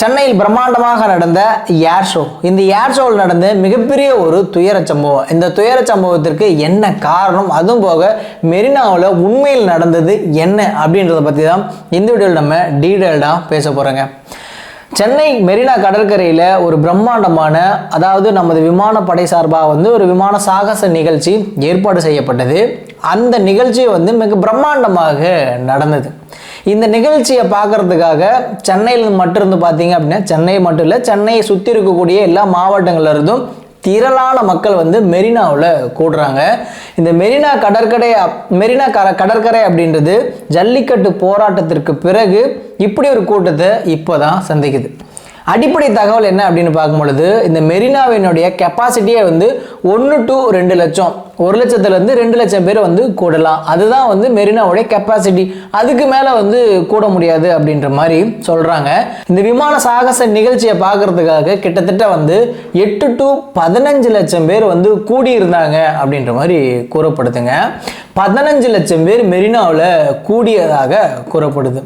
சென்னையில் பிரம்மாண்டமாக நடந்த ஏர் ஷோ. இந்த ஏர் ஷோவில் நடந்த மிகப்பெரிய ஒரு துயர சம்பவம். இந்த துயர சம்பவத்திற்கு என்ன காரணம்? அதுவும் போக மெரினாவில் உண்மையில் நடந்தது என்ன அப்படின்றத பற்றி தான் இந்த வீடியோவில் நம்ம டீடைல்டாக பேச போகிறோங்க சென்னை மெரினா கடற்கரையில் ஒரு பிரம்மாண்டமான அதாவது நமது விமானப்படை சார்பாக வந்து ஒரு விமான சாகச நிகழ்ச்சி ஏற்பாடு செய்யப்பட்டது. அந்த நிகழ்ச்சி வந்து மிக பிரம்மாண்டமாக நடந்தது. இந்த நிகழ்ச்சியை பார்க்கறதுக்காக சென்னையில் மட்டும் இருந்து பார்த்தீங்க அப்படின்னா சென்னை மட்டும் இல்லை சென்னையை சுற்றி இருக்கக்கூடிய எல்லா மாவட்டங்கள்ல இருந்தும் திரளான மக்கள் வந்து மெரினாவில் கூடுறாங்க. இந்த மெரினா கடற்கரை மெரினா கர கடற்கரை அப்படின்றது ஜல்லிக்கட்டு போராட்டத்திற்கு பிறகு இப்படி ஒரு கூட்டத்தை இப்போ தான் சந்திக்குது. அடிப்படை தகவல் என்ன அப்படின்னு பார்க்கும் பொழுது இந்த மெரினாவினுடைய கெப்பாசிட்டியே வந்து ஒன்று டு ரெண்டு லட்சம் ஒரு லட்சத்துலேருந்து ரெண்டு லட்சம் பேர் வந்து கூடலாம். அதுதான் வந்து மெரினாவுடைய கெப்பாசிட்டி அதுக்கு மேலே வந்து கூட முடியாது அப்படின்ற மாதிரி சொல்கிறாங்க இந்த விமான சாகச நிகழ்ச்சியை பார்க்கறதுக்காக கிட்டத்தட்ட வந்து எட்டு டு பதினஞ்சு லட்சம் பேர் வந்து கூடியிருந்தாங்க அப்படின்ற மாதிரி கூறப்படுதுங்க. பதினஞ்சு லட்சம் பேர் மெரினாவில் கூடியதாக கூறப்படுது.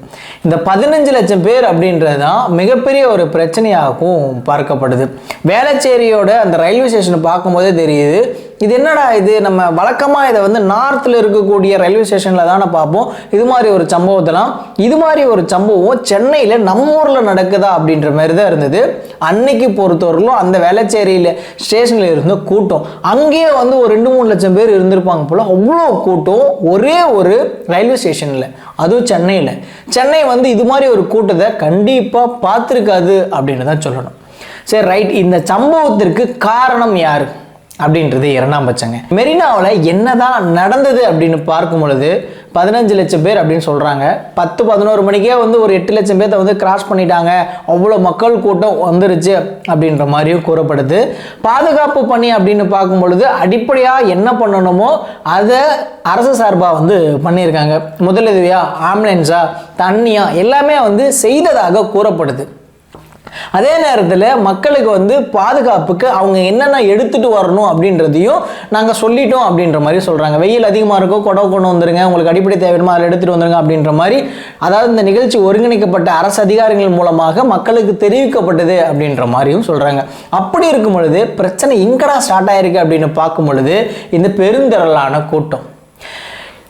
இந்த பதினஞ்சு லட்சம் பேர் அப்படின்றது தான் மிகப்பெரிய ஒரு பிரச்சனையாகவும் பார்க்கப்படுது. வேளச்சேரியோட அந்த ரயில்வே ஸ்டேஷனை பார்க்கும்போதே தெரியுது இது என்னடா இது? நம்ம வழக்கமாக இதை வந்து நார்த்தில் இருக்கக்கூடிய ரயில்வே ஸ்டேஷனில் தானே பார்ப்போம். இது மாதிரி ஒரு சம்பவத்தெல்லாம் இது மாதிரி ஒரு சம்பவம் சென்னையில் நம்ம ஊரில் நடக்குதா அப்படின்ற மாதிரி தான் இருந்தது. அன்னைக்கு பொறுத்தவரையிலும் அந்த வேளச்சேரியில் ஸ்டேஷனில் இருந்த கூட்டம். அங்கேயே வந்து ஒரு ரெண்டு மூணு லட்சம் பேர் இருந்திருப்பாங்க போல். அவ்வளோ கூட்டம் ஒரே ஒரு ரயில்வே ஸ்டேஷனில் அதுவும் சென்னையில். சென்னை வந்து இது மாதிரி ஒரு கூட்டத்தை கண்டிப்பாக பார்த்துருக்காது அப்படின்னு தான் சொல்லணும். சரி ரைட் இந்த சம்பவத்திற்கு காரணம் யாரு? அப்படின்றது இரண்டாம் பட்சங்க. மெரினாவில் என்னதான் நடந்தது அப்படின்னு பார்க்கும் பொழுது பதினஞ்சு லட்சம் பேர் அப்படின்னு சொல்கிறாங்க பத்து பதினோரு மணிக்கே வந்து ஒரு எட்டு லட்சம் பேர்த்த வந்து கிராஸ் பண்ணிட்டாங்க. அவ்வளோ மக்கள் கூட்டம் வந்துருச்சு அப்படின்ற மாதிரியும் கூறப்படுது. பாதுகாப்பு பணி அப்படின்னு பார்க்கும் பொழுது அடிப்படையாக என்ன பண்ணணுமோ அதை அரசு சார்பாக வந்து பண்ணியிருக்காங்க. முதலுதவியா ஆம்புலன்ஸா தண்ணியா எல்லாமே வந்து செய்ததாக கூறப்படுது. அதே நேரத்தில் மக்களுக்கு வந்து பாதுகாப்புக்கு அவங்க என்னென்ன எடுத்துகிட்டு வரணும் அப்படின்றதையும் நாங்கள் சொல்லிட்டோம் அப்படின்ற மாதிரி சொல்கிறாங்க வெயில் அதிகமாக இருக்கும் குடவை கொண்டு வந்துருங்க உங்களுக்கு அடிப்படை தேவையுமா அதில் எடுத்துகிட்டு வந்துருங்க அப்படின்ற மாதிரி அதாவது இந்த நிகழ்ச்சி ஒருங்கிணைக்கப்பட்ட அரசு அதிகாரிகள் மூலமாக மக்களுக்கு தெரிவிக்கப்பட்டது அப்படின்ற மாதிரியும் சொல்கிறாங்க அப்படி இருக்கும் பொழுது பிரச்சனை இங்கடா ஸ்டார்ட் ஆயிருக்கு அப்படின்னு பார்க்கும் பொழுது இந்த பெருந்திரளான கூட்டம்.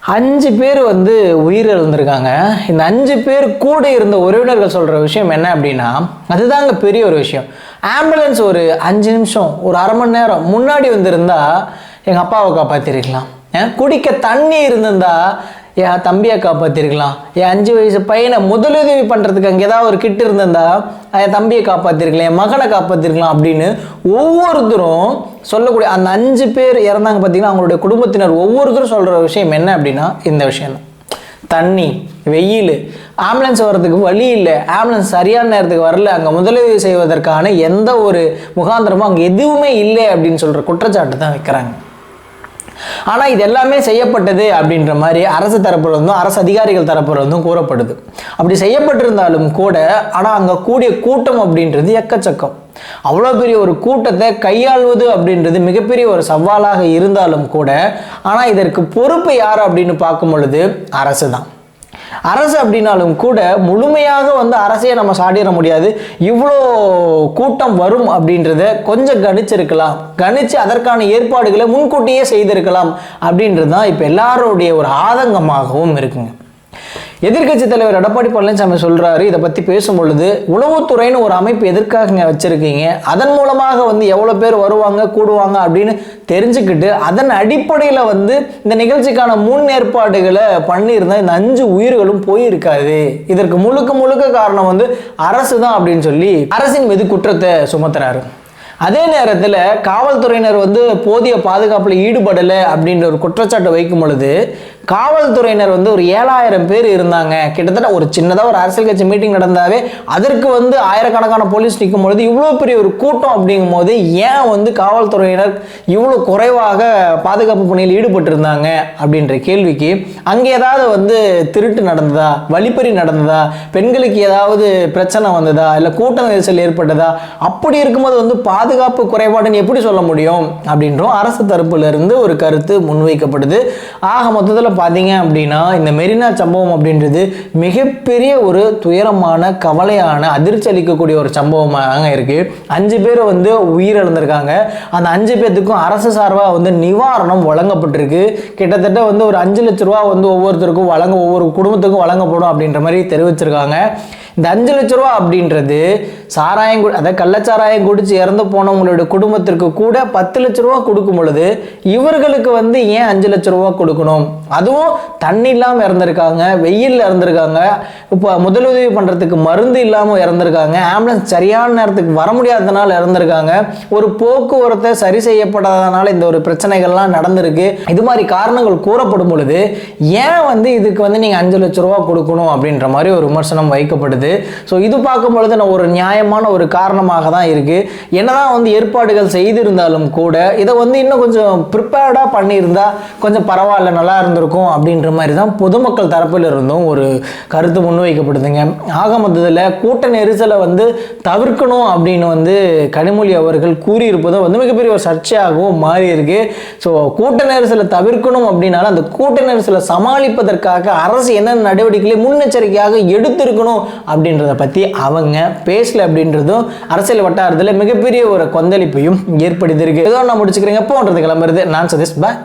அஞ்சு பேர் வந்து உயிரிழந்திருக்காங்க. இந்த அஞ்சு பேர் கூட இருந்த உறவினர்கள் சொல்கிற விஷயம் என்ன அப்படின்னா அதுதாங்க பெரிய ஒரு விஷயம். ஆம்புலன்ஸ் ஒரு அஞ்சு நிமிஷம் ஒரு அரை மணி நேரம் முன்னாடி வந்திருந்தா எங்கள் அப்பாவை காப்பாற்றிருக்கலாம் ஏன் குடிக்க தண்ணி இருந்திருந்தா என் தம்பியை காப்பாற்றிருக்கலாம் என் அஞ்சு வயசு பையனை முதலுதவி பண்ணுறதுக்கு அங்கே ஏதாவது ஒரு கிட்ட இருந்திருந்தா என் தம்பியை காப்பாற்றிருக்கலாம் என் மகனை காப்பாற்றிருக்கலாம் அப்படின்னு ஒவ்வொருத்தரும் சொல்லக்கூடிய அந்த அஞ்சு பேர் இறந்தாங்க பார்த்தீங்கன்னா அவங்களுடைய குடும்பத்தினர் ஒவ்வொருத்தரும் சொல்கிற விஷயம் என்ன அப்படின்னா இந்த விஷயம் தான். தண்ணி வெயில் ஆம்புலன்ஸ் வர்றதுக்கு வழி இல்லை. ஆம்புலன்ஸ் சரியான நேரத்துக்கு வரல. அங்கே முதலுதவி செய்வதற்கான எந்த ஒரு முகாந்திரமும் அங்கே எதுவுமே இல்லை அப்படின்னு சொல்கிற குற்றச்சாட்டு தான் வைக்கிறாங்க. ஆனால் இது எல்லாமே செய்யப்பட்டது அப்படின்ற மாதிரி அரசு தரப்புல இருந்தும் அரசு அதிகாரிகள் தரப்புல இருந்தும் கூறப்படுது. அப்படி செய்யப்பட்டிருந்தாலும் கூட ஆனால் அங்கே கூடிய கூட்டம் அப்படின்றது எக்கச்சக்கம். அவ்வளோ பெரிய ஒரு கூட்டத்தை கையாள்வது அப்படின்றது மிகப்பெரிய ஒரு சவாலாக இருந்தாலும் கூட ஆனால் இதற்கு பொறுப்பு யார் அப்படின்னு பார்க்கும் பொழுது அரசு தான் அரசு அப்படின்னாலும் கூட முழுமையாக வந்து அரசையே நம்ம சாடிட முடியாது. இவ்வளோ கூட்டம் வரும் அப்படின்றத கொஞ்சம் கணிச்சிருக்கலாம். கணிச்சு அதற்கான ஏற்பாடுகளை முன்கூட்டியே செய்திருக்கலாம் அப்படின்றது தான் இப்போ எல்லாருடைய ஒரு ஆதங்கமாகவும் இருக்குங்க. எதிர்க்கட்சி தலைவர் எடப்பாடி பழனிசாமி சொல்றாரு. இதை பத்தி பேசும் பொழுது உளவுத்துறைன்னு ஒரு அமைப்பு எதற்காக வச்சிருக்கீங்க? அதன் மூலமாக வந்து எவ்வளவு பேர் வருவாங்க கூடுவாங்க அப்படின்னு தெரிஞ்சுக்கிட்டு அதன் அடிப்படையில் வந்து இந்த நிகழ்ச்சிக்கான முன் ஏற்பாடுகளை பண்ணியிருந்தா இந்த அஞ்சு உயிர்களும் போயிருக்காது. இதற்கு முழுக்க முழுக்க காரணம் வந்து அரசு தான் அப்படின்னு சொல்லி அரசின் மீது குற்றத்தை சுமத்துறாரு. அதே நேரத்தில் காவல்துறையினர் வந்து போதிய பாதுகாப்பில் ஈடுபடலை அப்படின்ற ஒரு குற்றச்சாட்டு வைக்கும் பொழுது காவல்துறையினர் வந்து ஒரு ஏழாயிரம் பேர் இருந்தாங்க. கிட்டத்தட்ட ஒரு சின்னதாக ஒரு அரசியல் கட்சி மீட்டிங் நடந்தாவே அதற்கு வந்து ஆயிரக்கணக்கான போலீஸ் நிற்கும் பொழுது இவ்வளோ பெரிய ஒரு கூட்டம் அப்படிங்கும் போது ஏன் வந்து காவல்துறையினர் இவ்வளோ குறைவாக பாதுகாப்பு பணியில் ஈடுபட்டிருந்தாங்க அப்படின்ற கேள்விக்கு அங்கே ஏதாவது வந்து திருட்டு நடந்ததா? வழிப்பறி நடந்ததா? பெண்களுக்கு ஏதாவது பிரச்சனை வந்ததா? இல்லை கூட்ட நெரிசல் ஏற்பட்டதா? அப்படி இருக்கும்போது வந்து பாதுகாப்பு குறைபாடுன்னு எப்படி சொல்ல முடியும்? அப்படின்றோம் அரசு தரப்புல இருந்து ஒரு கருத்து முன்வைக்கப்படுது. ஆக மொத்தத்தில் பார்த்தீங்க அப்படின்னா இந்த மெரினா சம்பவம் அப்படின்றது மிகப்பெரிய ஒரு துயரமான கவலையான அதிர்ச்சி அளிக்கக்கூடிய ஒரு சம்பவமாக இருக்குது அஞ்சு பேர் வந்து உயிரிழந்திருக்காங்க. அந்த அஞ்சு பேர்த்துக்கும் அரசு சார்பாக வந்து நிவாரணம் வழங்கப்பட்டிருக்கு. கிட்டத்தட்ட வந்து ஒரு அஞ்சு லட்ச ரூபா வந்து ஒவ்வொருத்தருக்கும் வழங்க ஒவ்வொரு குடும்பத்துக்கும் வழங்கப்படும் அப்படின்ற மாதிரி தெரிவிச்சிருக்காங்க. இந்த அஞ்சு லட்ச ரூபா அப்படின்றது சாராயம் அதாவது கள்ளச்சாராயம் குடிச்சு இறந்து போனவங்களுடைய குடும்பத்திற்கு கூட பத்து லட்ச ரூபா கொடுக்கும் பொழுது இவர்களுக்கு வந்து ஏன் அஞ்சு லட்ச ரூபா கொடுக்கணும்? அதுவும் தண்ணி இல்லாமல் இறந்துருக்காங்க வெயிலில் இறந்துருக்காங்க. இப்போ முதலுதவி பண்ணுறதுக்கு மருந்து இல்லாமல் இறந்துருக்காங்க. ஆம்புலன்ஸ் சரியான நேரத்துக்கு வர முடியாததுனால இறந்துருக்காங்க. ஒரு போக்குவரத்தை சரி செய்யப்படாதனால இந்த ஒரு பிரச்சனைகள்லாம் நடந்திருக்கு. இது மாதிரி காரணங்கள் கூறப்படும் பொழுது ஏன் வந்து இதுக்கு வந்து நீங்கள் அஞ்சு லட்ச ரூபா கொடுக்கணும் அப்படின்ற மாதிரி ஒரு விமர்சனம் வைக்கப்படுது. ஸோ இது பார்க்கும் பொழுது நான் ஒரு நியாயமான ஒரு காரணமாக தான் இருக்குது என்னதான் வந்து ஏற்பாடுகள் செய்திருந்தாலும் கூட இதை வந்து இன்னும் கொஞ்சம் ப்ரிப்பேர்டாக பண்ணியிருந்தா கொஞ்சம் பரவாயில்ல நல்லா இருந்திருக்கும். இருக்கும் அப்படின்ற மாதிரி தான் பொதுமக்கள் தரப்பில் இருந்தும் ஒரு கருத்து முன்வைக்கப்படுதுங்க. ஆக மொத்தத்தில் கூட்ட நெரிசலை வந்து தவிர்க்கணும் அப்படின்னு வந்து கனிமொழி அவர்கள் கூறியிருப்பதும் வந்து மிகப்பெரிய ஒரு சர்ச்சையாகவும் மாறி இருக்கு ஸோ கூட்ட நெரிசலை தவிர்க்கணும் அப்படின்னாலும் அந்த கூட்ட நெரிசலை சமாளிப்பதற்காக அரசு என்னென்ன நடவடிக்கைகளை முன்னெச்சரிக்கையாக எடுத்திருக்கணும் அப்படின்றத பற்றி அவங்க பேசல அப்படின்றதும் அரசியல் வட்டாரத்தில் மிகப்பெரிய ஒரு கொந்தளிப்பையும் ஏற்படுத்தியிருக்கு. ஏதோ நான் முடிச்சுக்கிறேங்க. போன்றது கிளம்புறது நான் சதீஷ். பாய்